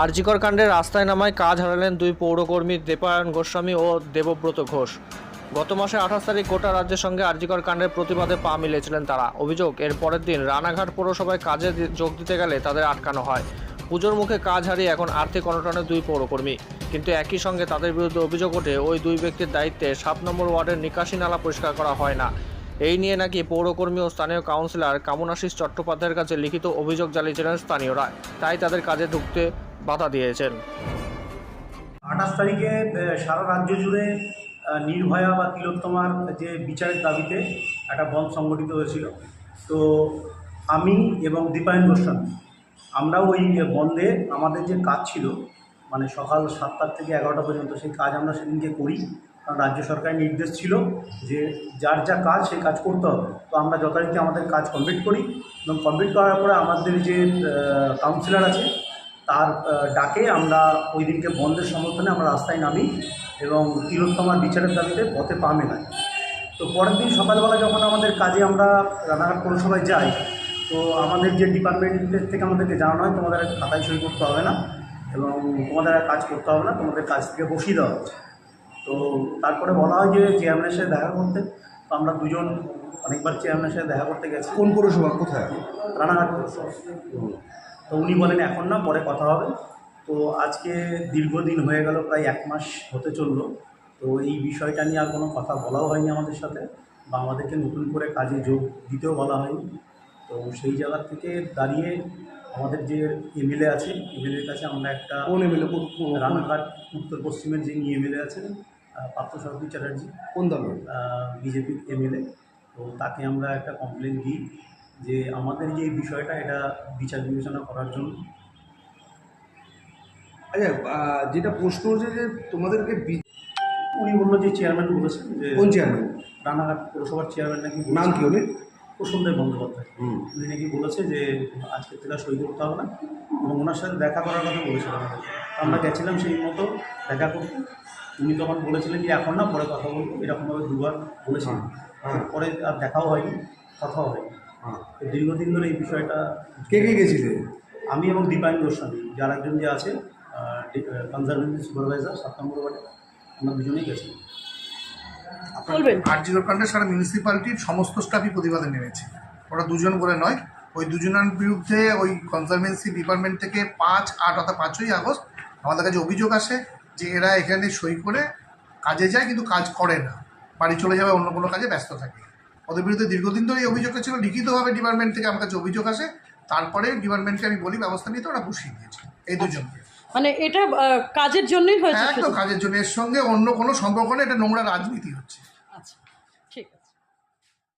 আরজিকর কাণ্ডে রাস্তায় নামায় কাজ হারালেন দুই পৌরকর্মী দেপায়ন গোস্বামী ও দেবব্রত ঘোষ। গত মাসে আঠাশ তারিখ গোটা রাজ্যের সঙ্গে আরজিকর কাণ্ডের প্রতিবাদে পা মিলেছিলেন তারা। অভিযোগ, এর পরের দিন রানাঘাট পৌরসভায় কাজে যোগ দিতে গেলে তাদের আটকানো হয়। পুজোর মুখে কাজ হারিয়ে এখন আর্থিক অনটনে দুই পৌরকর্মী। কিন্তু একই সঙ্গে তাদের বিরুদ্ধে অভিযোগ ওঠে, ওই দুই ব্যক্তির দায়িত্বে সাত নম্বর ওয়ার্ডের নিকাশি নালা পরিষ্কার করা হয় না। এই নিয়ে নাকি পৌরকর্মী ও স্থানীয় কাউন্সিলর কামনাশিস চট্টোপাধ্যায়ের কাছে লিখিত অভিযোগ জ্বালিয়েছিলেন স্থানীয়রা। তাই তাদের কাজে ঢুকতে বাধা দিয়েছেন। আঠাশ তারিখে সারা রাজ্য জুড়ে নির্ভয়া বা তিলোত্তমার যে বিচারের দাবিতে একটা বন্ধ সংগঠিত হয়েছিল। তো আমি এবং দীপায়ন গোস্বামী আমরা ওই বন্ধে আমাদের যে কাজ ছিল মানে সকাল সাতটার থেকে এগারোটা পর্যন্ত, সেই কাজ আমরা সেদিনকে করি। কারণ রাজ্য সরকারের নির্দেশ ছিল যে যার যা কাজ, সেই কাজ করতে হবে। তো আমরা যথারীতি আমাদের কাজ কমপ্লিট করি এবং কমপ্লিট করার পরে আমাদের যে কাউন্সিলর আছে ডাকে আমরা ওই দিনকে বন্ধের সমর্থনে আমরা রাস্তায় নামি এবং তিলোত্তমার বিচারের দাবিতে পথে পা মেলাই তো পরের দিন সকালবেলা যখন আমাদের কাজে আমরা রানাঘাট পৌরসভায় যাই তো আমাদের যে ডিপার্টমেন্টের থেকে আমাদেরকে জানানো হয় তোমাদের খাতায় সই করতে হবে না এবং তোমাদের আর কাজ করতে হবে না তোমাদের কাজ থেকে বসিয়ে দেওয়া হচ্ছে। তো তারপরে বলা হয় যে চেয়ারম্যানের সাথে দেখা করতে তো আমরা দুজন অনেকবার চেয়ারম্যানের সাথে দেখা করতে গেছি। কোন পৌরসভা? কোথায়? রানাঘাট পৌরসভা। তো উনি বলেন এখন না পরে কথা হবে। তো আজকে দীর্ঘদিন হয়ে গেল প্রায় এক মাস হতে চলল। তো এই বিষয়টা নিয়ে আর কোনো কথা বলাও হয়নি আমাদের সাথে। বা আমাদেরকে নতুন করে কাজে যোগ দিতেও বলা হয়নি। তো সেই জায়গা থেকে দাঁড়িয়ে আমাদের যে এমএলএ আছে এমএলএর কাছে আমরা একটা কোন এমএলএ? রানাঘাট উত্তর পশ্চিমের যিনি এমএলএ আছেন আহ, পার্থসারথী চ্যাটার্জি কোন দলের বিজেপির এমএলএ। তো তাকে আমরা একটা কমপ্লেন দিই। যে আমাদের যে বিষয়টা এটা বিচার বিবেচনা করার জন্য। আচ্ছা যেটা প্রশ্ন হচ্ছে যে তোমাদেরকে উনি বলল যে চেয়ারম্যান বলেছেন যে কোন চেয়ারম্যান রানাঘাট পৌরসভার চেয়ারম্যান নাকি নাম কি উনি প্রসন্দেব বন্দ্যোপাধ্যায়। হুম। উনি নাকি বলেছে যে আজকের থেকে সই করতে হবে না। এবং ওনার সাথে দেখা করার কথা বলেছিলাম। আমরা গেছিলাম সেই মতো দেখা করতে। উনি তখন বলেছিলেন যে এখন না পরে কথা বলব। এরকমভাবে দুবার বলেছিলেন হ্যাঁ পরে আর দেখাও হয়নি কথাও হয়নি। হ্যাঁ তো দীর্ঘদিন ধরে এই বিষয়টা কে কে গেছিলে? আমি এবং দীপায়ন গোস্বামী যার একজন যে আছে কনজারভেন্সি সুপারভাইজার সাত নম্বর ওয়ার্ডে। আমরা দুজনেই গেছি। আরজিগর কাণ্ডে সারা মিউনিসিপ্যালিটির সমস্ত স্টাফই প্রতিবাদে নেমেছে। ওরা দুজন করে নয় ওই দুজনের বিরুদ্ধে ওই কনজারভেন্সি ডিপার্টমেন্ট থেকে পাঁচ আট অর্থাৎ পাঁচই আগস্ট আমাদের কাছে অভিযোগ আসে যে এরা এখানে সই করে কাজে যায় কিন্তু কাজ করে না। বাড়ি চলে যাবে অন্য কোনো কাজে ব্যস্ত থাকে। ওদের বিরুদ্ধে দীর্ঘদিন ধরে এই অভিযোগটা ছিল লিখিতভাবে ডিপার্টমেন্ট থেকে আমার কাছে অভিযোগ আসে। তারপরে ডিপার্টমেন্টকে আমি বলি ব্যবস্থা নিতে ওরা বসিয়ে দিয়েছে এই দুজনকে। মানে এটা কাজের জন্যই হয়েছে হ্যাঁ একদম কাজের জন্য এর সঙ্গে অন্য কোনো সম্পর্ক নেই এটা নোংরা রাজনীতি হচ্ছে। আচ্ছা